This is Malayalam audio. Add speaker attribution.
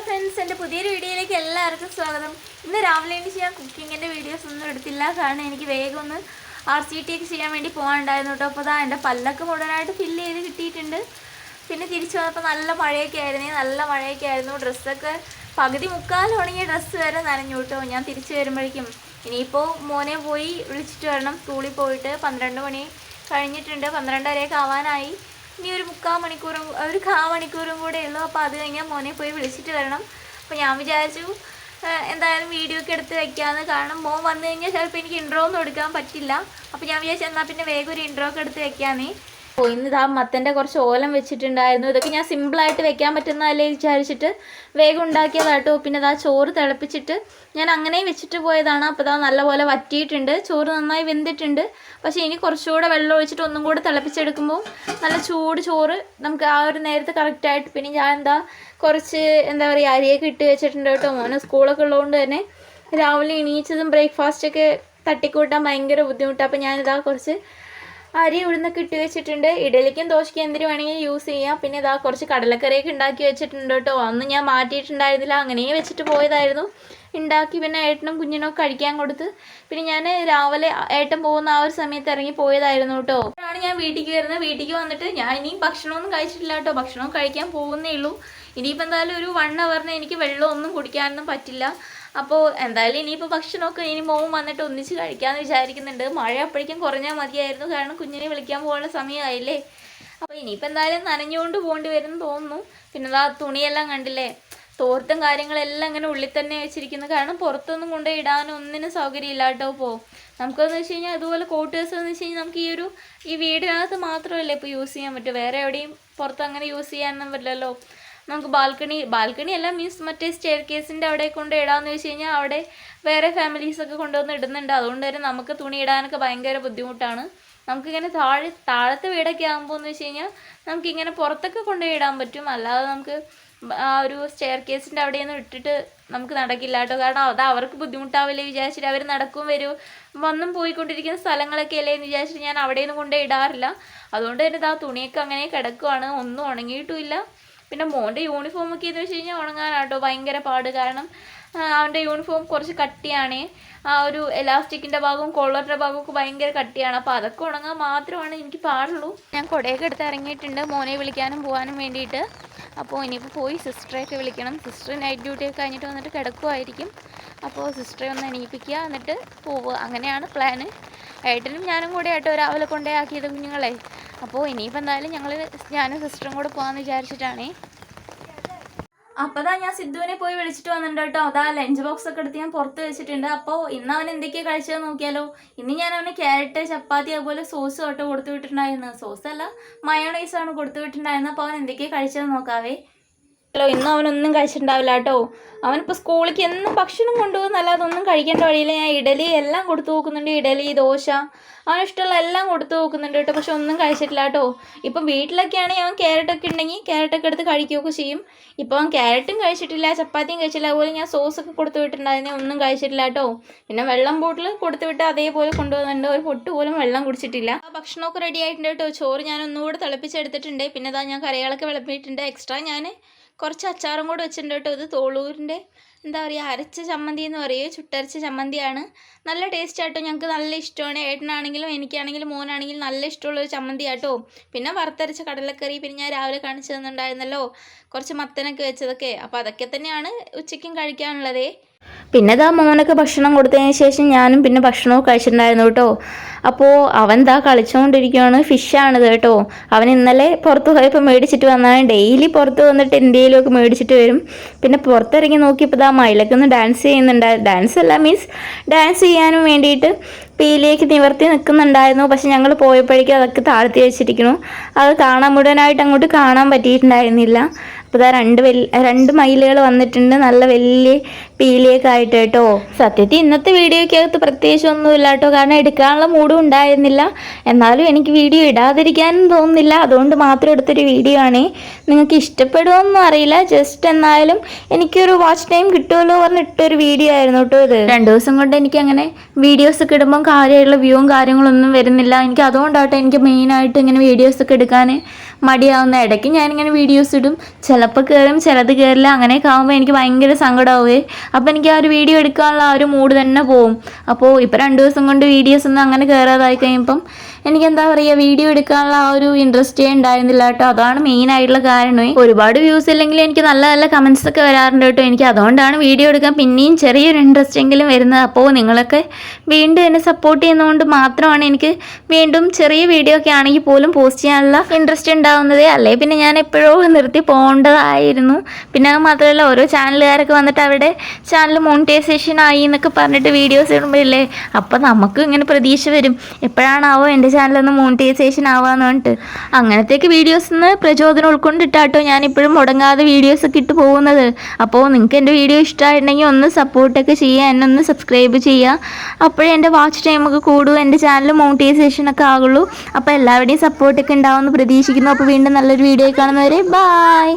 Speaker 1: ഹലോ ഫ്രണ്ട്സ് എൻ്റെ പുതിയൊരു വീഡിയോയിലേക്ക് എല്ലാവർക്കും സ്വാഗതം ഇന്ന് രാവിലെ എനിക്ക് ഞാൻ കുക്കിങ്ങിൻ്റെ വീഡിയോസ് ഒന്നും എടുത്തില്ല കാരണം എനിക്ക് വേഗം ഒന്ന് ആർ സി ടി ഒക്കെ ചെയ്യാൻ വേണ്ടി പോകാനുണ്ടായിരുന്നു കേട്ടോ അപ്പോൾ അതാ എൻ്റെ പല്ലൊക്കെ മുഴുവനായിട്ട് ഫില്ല് ചെയ്ത് കിട്ടിയിട്ടുണ്ട് പിന്നെ തിരിച്ചു വന്നപ്പോൾ നല്ല മഴയൊക്കെ ആയിരുന്നു നല്ല മഴയൊക്കെ ആയിരുന്നു ഡ്രസ്സൊക്കെ പകുതി മുക്കാൽ ഉണങ്ങിയ ഡ്രസ്സ് വരെ നനഞ്ഞു കേട്ടോ ഞാൻ തിരിച്ചു വരുമ്പോഴേക്കും ഇനിയിപ്പോൾ മോനെ പോയി വിളിച്ചിട്ട് വരണം സ്കൂളിൽ പോയിട്ട് പന്ത്രണ്ട് മണി കഴിഞ്ഞിട്ടുണ്ട് വരെയൊക്കെ ആവാനായി ഇനി ഒരു മുക്കാൽ മണിക്കൂറും ഒരു കാ മണിക്കൂറും കൂടെ ഉള്ളൂ അപ്പോൾ അത് കഴിഞ്ഞാൽ മോനെ പോയി വിളിച്ചിട്ട് വരണം അപ്പോൾ ഞാൻ വിചാരിച്ചു എന്തായാലും വീഡിയോ ഒക്കെ എടുത്ത് വയ്ക്കാമെന്ന് കാരണം മോൻ വന്നു കഴിഞ്ഞാൽ ചിലപ്പോൾ എനിക്ക് ഇൻട്രോ ഒന്നും എടുക്കാൻ പറ്റില്ല അപ്പോൾ ഞാൻ വിചാരിച്ചു എന്നാൽ പിന്നെ വേഗം ഒരു ഇൻട്രോ ഒക്കെ എടുത്ത് വയ്ക്കാമെന്നേ അപ്പോൾ ഇന്ന് ഇതാ മത്തൻ്റെ കുറച്ച് ഓലം വെച്ചിട്ടുണ്ടായിരുന്നു ഇതൊക്കെ ഞാൻ സിമ്പിളായിട്ട് വെക്കാൻ പറ്റുന്നതല്ലേ വിചാരിച്ചിട്ട് വേഗം ഉണ്ടാക്കിയതാട്ടോ പിന്നെ ഇതാ ചോറ് തിളപ്പിച്ചിട്ട് ഞാൻ അങ്ങനെ വെച്ചിട്ട് പോയതാണ് അപ്പോൾ ഇതാ നല്ലപോലെ വറ്റിയിട്ടുണ്ട് ചോറ് നന്നായി വെന്തിട്ടുണ്ട് പക്ഷേ ഇനി കുറച്ചുകൂടെ വെള്ളം ഒഴിച്ചിട്ട് ഒന്നും കൂടെ തിളപ്പിച്ചെടുക്കുമ്പോൾ നല്ല ചൂട് ചോറ് നമുക്ക് ആ ഒരു നേരത്തെ കറക്റ്റായിട്ട് പിന്നെ ഞാൻ എന്താ കുറച്ച് എന്താ പറയുക അരിയൊക്കെ ഇട്ട് വെച്ചിട്ടുണ്ട് കേട്ടോ മോനെ സ്കൂളൊക്കെ ഉള്ളതുകൊണ്ട് തന്നെ രാവിലെ എണീച്ചതും ബ്രേക്ക്ഫാസ്റ്റൊക്കെ തട്ടിക്കൂട്ടാൻ ഭയങ്കര ബുദ്ധിമുട്ടാണ് അപ്പോൾ ഞാനിതാ കുറച്ച് അരി ഉഴുന്നൊക്കെ ഇട്ട് വെച്ചിട്ടുണ്ട് ഇഡലിക്കും ദോശയ്ക്കും എന്തിനു വേണമെങ്കിൽ യൂസ് ചെയ്യാം പിന്നെ ഇതാ കുറച്ച് കടലക്കറിയൊക്കെ ഉണ്ടാക്കി വെച്ചിട്ടുണ്ട് കേട്ടോ അന്ന് ഞാൻ മാറ്റിയിട്ടുണ്ടായിരുന്നില്ല അങ്ങനെ വെച്ചിട്ട് പോയതായിരുന്നു ഉണ്ടാക്കി പിന്നെ ഏട്ടനും കുഞ്ഞിനും കഴിക്കാൻ കൊടുത്ത് പിന്നെ ഞാൻ രാവിലെ ഏട്ടൻ പോകുന്ന ആ ഒരു സമയത്ത് ഇറങ്ങി പോയതായിരുന്നു കേട്ടോ ആണ് ഞാൻ വീട്ടിലേക്ക് വരുന്നത് വീട്ടിലേക്ക് വന്നിട്ട് ഞാൻ ഇനിയും ഭക്ഷണമൊന്നും കഴിച്ചിട്ടില്ല കേട്ടോ ഭക്ഷണം കഴിക്കാൻ പോകുന്നേ ഉള്ളൂ ഇനിയിപ്പോൾ എന്തായാലും ഒരു വൺ അവറിന് എനിക്ക് വെള്ളമൊന്നും കുടിക്കാനൊന്നും പറ്റില്ല അപ്പോൾ എന്തായാലും ഇനിയിപ്പോൾ ഭക്ഷണമൊക്കെ ഇനി മോൻ വന്നിട്ട് ഒന്നിച്ച് കഴിക്കാമെന്ന് വിചാരിക്കുന്നുണ്ട് മഴ അപ്പോഴേക്കും കുറഞ്ഞാൽ മതിയായിരുന്നു കാരണം കുഞ്ഞിനെ വിളിക്കാൻ പോകാനുള്ള സമയമായില്ലേ അപ്പോൾ ഇനിയിപ്പോൾ എന്തായാലും നനഞ്ഞുകൊണ്ട് പോകേണ്ടി വരും തോന്നുന്നു പിന്നെ അതാ തുണിയെല്ലാം കണ്ടില്ലേ തോർത്തും കാര്യങ്ങളെല്ലാം ഇങ്ങനെ ഉള്ളിൽ തന്നെ വെച്ചിരിക്കുന്നു കാരണം പുറത്തൊന്നും കൊണ്ടുപോയി ഇടാൻ ഒന്നിനും സൗകര്യമില്ല കേട്ടോ ഇപ്പോൾ നമുക്കെന്ന് വെച്ച് കഴിഞ്ഞാൽ അതുപോലെ കോട്ടേഴ്സ് എന്ന് വെച്ച് കഴിഞ്ഞാൽ നമുക്ക് ഈ ഒരു ഈ വീടിനകത്ത് മാത്രമല്ലേ ഇപ്പോൾ യൂസ് ചെയ്യാൻ പറ്റും വേറെ എവിടെയും പുറത്ത് അങ്ങനെ യൂസ് ചെയ്യാനൊന്നും പറ്റില്ലല്ലോ നമുക്ക് ബാൽക്കണി ബാൽക്കണി അല്ല മീൻസ് മറ്റേ സ്റ്റെയർ കേസിൻ്റെ അവിടെ കൊണ്ട് ഇടാമെന്ന് വെച്ച് കഴിഞ്ഞാൽ അവിടെ വേറെ ഫാമിലീസൊക്കെ കൊണ്ടുവന്ന് ഇടുന്നുണ്ട് അതുകൊണ്ട് തന്നെ നമുക്ക് തുണി ഇടാനൊക്കെ ഭയങ്കര ബുദ്ധിമുട്ടാണ് നമുക്കിങ്ങനെ താഴെ താഴത്തെ വീടൊക്കെ ആകുമ്പോൾ എന്ന് വെച്ച് കഴിഞ്ഞാൽ നമുക്കിങ്ങനെ പുറത്തൊക്കെ കൊണ്ടുപോയി ഇടാൻ പറ്റും അല്ലാതെ നമുക്ക് ആ ഒരു സ്റ്റെയർ കേസിൻ്റെ നിന്ന് ഇട്ടിട്ട് നമുക്ക് നടക്കില്ല കേട്ടോ കാരണം അത് അവർക്ക് ബുദ്ധിമുട്ടാവില്ലേ വിചാരിച്ചിട്ട് അവർ നടക്കും വരും വന്നും പോയിക്കൊണ്ടിരിക്കുന്ന സ്ഥലങ്ങളൊക്കെ അല്ലേ എന്ന് വിചാരിച്ചിട്ട് ഞാൻ നിന്ന് കൊണ്ടുപോയി ഇടാറില്ല അതുകൊണ്ട് തന്നെ ആ തുണിയൊക്കെ അങ്ങനെ കിടക്കുവാണ് ഒന്നും ഉണങ്ങിയിട്ടുമില്ല പിന്നെ മോൻ്റെ ഒക്കെ എന്ന് വെച്ച് കഴിഞ്ഞാൽ ഉണങ്ങാനാട്ടോ ഭയങ്കര പാട് കാരണം അവൻ്റെ യൂണിഫോം കുറച്ച് കട്ടിയാണ് ആ ഒരു എലാസ്റ്റിക്കിൻ്റെ ഭാഗവും കോളറിൻ്റെ ഭാഗവും ഒക്കെ ഭയങ്കര കട്ടിയാണ് അപ്പോൾ അതൊക്കെ ഉണങ്ങാൻ മാത്രമാണ് എനിക്ക് പാടുള്ളൂ ഞാൻ കുടയൊക്കെ എടുത്ത് ഇറങ്ങിയിട്ടുണ്ട് മോനെ വിളിക്കാനും പോകാനും വേണ്ടിയിട്ട് അപ്പോൾ ഇനിയിപ്പോൾ പോയി സിസ്റ്ററെയൊക്കെ വിളിക്കണം സിസ്റ്റർ നൈറ്റ് ഒക്കെ കഴിഞ്ഞിട്ട് വന്നിട്ട് കിടക്കുമായിരിക്കും അപ്പോൾ സിസ്റ്ററെ ഒന്ന് എണീപ്പിക്കുക എന്നിട്ട് പോവുക അങ്ങനെയാണ് പ്ലാന് ഏട്ടനും ഞാനും കൂടെ ആയിട്ട് രാവിലെ കൊണ്ടേ ആക്കിയത് കുഞ്ഞുങ്ങളെ അപ്പോൾ ഇനിയിപ്പോൾ എന്തായാലും ഞങ്ങൾ ഞാനും സിസ്റ്ററും കൂടെ പോകാമെന്ന് വിചാരിച്ചിട്ടാണേ അപ്പോൾ ഞാൻ സിദ്ധുവിനെ പോയി വിളിച്ചിട്ട് വന്നിട്ടുണ്ട് കേട്ടോ അതാ ലഞ്ച് ബോക്സ് ഒക്കെ എടുത്ത് ഞാൻ പുറത്ത് വെച്ചിട്ടുണ്ട് അപ്പോൾ ഇന്ന് അവൻ എന്തൊക്കെയാണ് കഴിച്ചത് നോക്കിയാലോ ഇന്ന് ഞാൻ അവന് ക്യാരറ്റ് ചപ്പാത്തി അതുപോലെ സോസ് തൊട്ട് കൊടുത്തു വിട്ടിട്ടുണ്ടായിരുന്നു സോസ് അല്ല മയോണൈസാണ് കൊടുത്തു വിട്ടിട്ടുണ്ടായിരുന്നത് അപ്പോൾ അവൻ എന്തൊക്കെയാണ് കഴിച്ചത് നോക്കാവേ ഹലോ ഇന്നും അവനൊന്നും കഴിച്ചിട്ടുണ്ടാവില്ല കേട്ടോ അവനിപ്പോൾ സ്കൂളിലേക്ക് എന്നും ഭക്ഷണം കൊണ്ടുപോകുന്നല്ല അതൊന്നും കഴിക്കേണ്ട വഴിയില്ല ഞാൻ ഇഡലി എല്ലാം കൊടുത്തു നോക്കുന്നുണ്ട് ഇഡലി ദോശ അവന് ഇഷ്ടമുള്ള എല്ലാം കൊടുത്തു നോക്കുന്നുണ്ട് കേട്ടോ പക്ഷെ ഒന്നും കഴിച്ചിട്ടില്ല കേട്ടോ ഇപ്പം വീട്ടിലൊക്കെയാണെങ്കിൽ അവൻ ക്യാരറ്റൊക്കെ ഉണ്ടെങ്കിൽ ക്യാരറ്റൊക്കെ എടുത്ത് കഴിക്കുകയൊക്കെ ചെയ്യും ഇപ്പോൾ അവൻ ക്യാരറ്റും കഴിച്ചിട്ടില്ല ചപ്പാത്തിയും കഴിച്ചില്ല അതുപോലെ ഞാൻ സോസൊക്കെ കൊടുത്തു വിട്ടിട്ടുണ്ടായിരുന്നു ഒന്നും കഴിച്ചിട്ടില്ല കേട്ടോ പിന്നെ വെള്ളം ബോട്ടിൽ കൊടുത്തു വിട്ട് അതേപോലെ കൊണ്ടുവന്നിട്ടുണ്ട് ഒരു പൊട്ട് പോലും വെള്ളം കുടിച്ചിട്ടില്ല ആ ഭക്ഷണമൊക്കെ റെഡി ആയിട്ടുണ്ട് കേട്ടോ ചോറ് ഞാൻ ഒന്നുകൂടെ തിളപ്പിച്ചെടുത്തിട്ടുണ്ട് പിന്നെ അതാ ഞാൻ കറികളൊക്കെ വിളമ്പിയിട്ടുണ്ട് എക്സ്ട്രാ ഞാൻ കുറച്ച് അച്ചാറും കൂടെ വെച്ചിട്ടുണ്ട് കേട്ടോ ഇത് തോളൂരിൻ്റെ എന്താ പറയുക അരച്ച ചമ്മന്തി എന്ന് പറയുക ചുട്ടരച്ച ചമ്മന്തിയാണ് നല്ല ടേസ്റ്റ് ആട്ടോ ഞങ്ങൾക്ക് നല്ല ഇഷ്ടമാണ് ഏട്ടനാണെങ്കിലും എനിക്കാണെങ്കിലും മോനാണെങ്കിലും നല്ല ഇഷ്ടമുള്ളൊരു ചമ്മന്തി ആട്ടോ പിന്നെ വറുത്തരച്ച കടലക്കറി പിന്നെ ഞാൻ രാവിലെ കാണിച്ചു തന്നിട്ടുണ്ടായിരുന്നല്ലോ കുറച്ച് മത്തനൊക്കെ വെച്ചതൊക്കെ അപ്പോൾ അതൊക്കെ തന്നെയാണ് ഉച്ചയ്ക്കും കഴിക്കാനുള്ളതേ പിന്നെ ദാ മോനൊക്കെ ഭക്ഷണം കൊടുത്തതിന് ശേഷം ഞാനും പിന്നെ ഭക്ഷണവും കഴിച്ചിട്ടുണ്ടായിരുന്നു കേട്ടോ അപ്പോൾ അവൻ ദാ കളിച്ചുകൊണ്ടിരിക്കുകയാണ് ഫിഷാണിത് കേട്ടോ അവൻ ഇന്നലെ പുറത്ത് പോയപ്പോൾ മേടിച്ചിട്ട് വന്നാണ് ഡെയിലി പുറത്ത് വന്നിട്ട് എന്തെങ്കിലുമൊക്കെ മേടിച്ചിട്ട് വരും പിന്നെ പുറത്തിറങ്ങി നോക്കിയപ്പോൾ ദാ മയിലൊക്കെ ഒന്ന് ഡാൻസ് ചെയ്യുന്നുണ്ട് ഡാൻസ് അല്ല മീൻസ് ഡാൻസ് ചെയ്യാനും വേണ്ടിയിട്ട് പീലിയേക്ക് നിവർത്തി നിൽക്കുന്നുണ്ടായിരുന്നു പക്ഷെ ഞങ്ങൾ പോയപ്പോഴേക്കും അതൊക്കെ താഴ്ത്തി വെച്ചിരിക്കുന്നു അത് കാണാൻ മുഴുവനായിട്ട് അങ്ങോട്ട് കാണാൻ പറ്റിയിട്ടുണ്ടായിരുന്നില്ല അപ്പോൾ ഇതാ രണ്ട് വലിയ രണ്ട് മയിലുകൾ വന്നിട്ടുണ്ട് നല്ല വലിയ പീലിയൊക്കെ ആയിട്ട് കേട്ടോ സത്യത്തിൽ ഇന്നത്തെ പ്രത്യേകിച്ച് ഒന്നുമില്ല കേട്ടോ കാരണം എടുക്കാനുള്ള മൂഡും ഉണ്ടായിരുന്നില്ല എന്നാലും എനിക്ക് വീഡിയോ ഇടാതിരിക്കാനും തോന്നുന്നില്ല അതുകൊണ്ട് മാത്രം എടുത്തൊരു വീഡിയോ ആണ് നിങ്ങൾക്ക് ഇഷ്ടപ്പെടുമോന്നും അറിയില്ല ജസ്റ്റ് എന്നാലും എനിക്കൊരു വാച്ച് ടൈം കിട്ടുമല്ലോ പറഞ്ഞിട്ടൊരു വീഡിയോ ആയിരുന്നു കേട്ടോ ഇത് രണ്ട് ദിവസം കൊണ്ട് എനിക്ക് അങ്ങനെ വീഡിയോസ് ഒക്കെ ഇടുമ്പം കാര്യമായിട്ടുള്ള വ്യൂവും കാര്യങ്ങളൊന്നും വരുന്നില്ല എനിക്ക് അതുകൊണ്ടാട്ടോ എനിക്ക് മെയിനായിട്ട് ഇങ്ങനെ വീഡിയോസ് ഒക്കെ എടുക്കാൻ മടിയാവുന്ന ഇടയ്ക്ക് ഞാനിങ്ങനെ വീഡിയോസ് ഇടും ചിലപ്പോൾ കയറും ചിലത് കയറില്ല അങ്ങനെയൊക്കെ ആകുമ്പോൾ എനിക്ക് ഭയങ്കര സങ്കടമാവേ അപ്പോൾ എനിക്ക് ആ ഒരു വീഡിയോ എടുക്കാനുള്ള ആ ഒരു മൂഡ് തന്നെ പോവും അപ്പോൾ ഇപ്പോൾ രണ്ട് ദിവസം കൊണ്ട് വീഡിയോസ് ഒന്നും അങ്ങനെ കയറാതായി കഴിയുമ്പം എനിക്ക് എന്താ പറയുക വീഡിയോ എടുക്കാനുള്ള ആ ഒരു ഇൻട്രസ്റ്റേ ഉണ്ടായിരുന്നില്ല കേട്ടോ അതാണ് മെയിൻ ആയിട്ടുള്ള കാരണം ഒരുപാട് വ്യൂസ് ഇല്ലെങ്കിൽ എനിക്ക് നല്ല നല്ല കമൻസ് ഒക്കെ വരാറുണ്ട് കേട്ടോ എനിക്ക് അതുകൊണ്ടാണ് വീഡിയോ എടുക്കാൻ പിന്നെയും ചെറിയൊരു ഇൻട്രസ്റ്റ് എങ്കിലും വരുന്നത് അപ്പോൾ നിങ്ങളൊക്കെ വീണ്ടും എന്നെ സപ്പോർട്ട് ചെയ്യുന്നതുകൊണ്ട് മാത്രമാണ് എനിക്ക് വീണ്ടും ചെറിയ വീഡിയോ ഒക്കെ ആണെങ്കിൽ പോലും പോസ്റ്റ് ചെയ്യാനുള്ള ഇൻട്രസ്റ്റ് ഉണ്ടാവുന്നത് അല്ലേ പിന്നെ ഞാൻ എപ്പോഴോ നിർത്തി പോകേണ്ടതായിരുന്നു പിന്നെ അത് മാത്രമല്ല ഓരോ ചാനലുകാരൊക്കെ വന്നിട്ട് അവിടെ ചാനൽ മോണിറ്റൈസേഷൻ ആയി എന്നൊക്കെ പറഞ്ഞിട്ട് വീഡിയോസ് ഇടുമ്പോഴില്ലേ അപ്പം നമുക്കും ഇങ്ങനെ പ്രതീക്ഷ വരും എപ്പോഴാണാവോ എൻ്റെ ചാനലൊന്ന് മോണിറ്റൈസേഷൻ ആവാന്ന് പറഞ്ഞിട്ട് അങ്ങനത്തേക്ക് വീഡിയോസ് നിന്ന് പ്രചോദനം ഉൾക്കൊണ്ടിട്ടാട്ടോ ഞാനിപ്പോഴും മുടങ്ങാതെ വീഡിയോസ് ഒക്കെ ഇട്ട് പോകുന്നത് അപ്പോൾ നിങ്ങൾക്ക് എൻ്റെ വീഡിയോ ഇഷ്ടമായിട്ടുണ്ടെങ്കിൽ ഒന്ന് സപ്പോർട്ടൊക്കെ ചെയ്യുക എന്നെ ഒന്ന് സബ്സ്ക്രൈബ് ചെയ്യുക അപ്പോഴേ എൻ്റെ വാച്ച് ടൈമൊക്കെ കൂടും എൻ്റെ ചാനൽ മോണിറ്റൈസേഷൻ ഒക്കെ ആകുള്ളൂ അപ്പോൾ എല്ലാവരുടെയും സപ്പോർട്ടൊക്കെ ഉണ്ടാവുമെന്ന് പ്രതീക്ഷിക്കുന്നു അപ്പോൾ വീണ്ടും നല്ലൊരു വീഡിയോ കാണുന്നവരെ ബായ്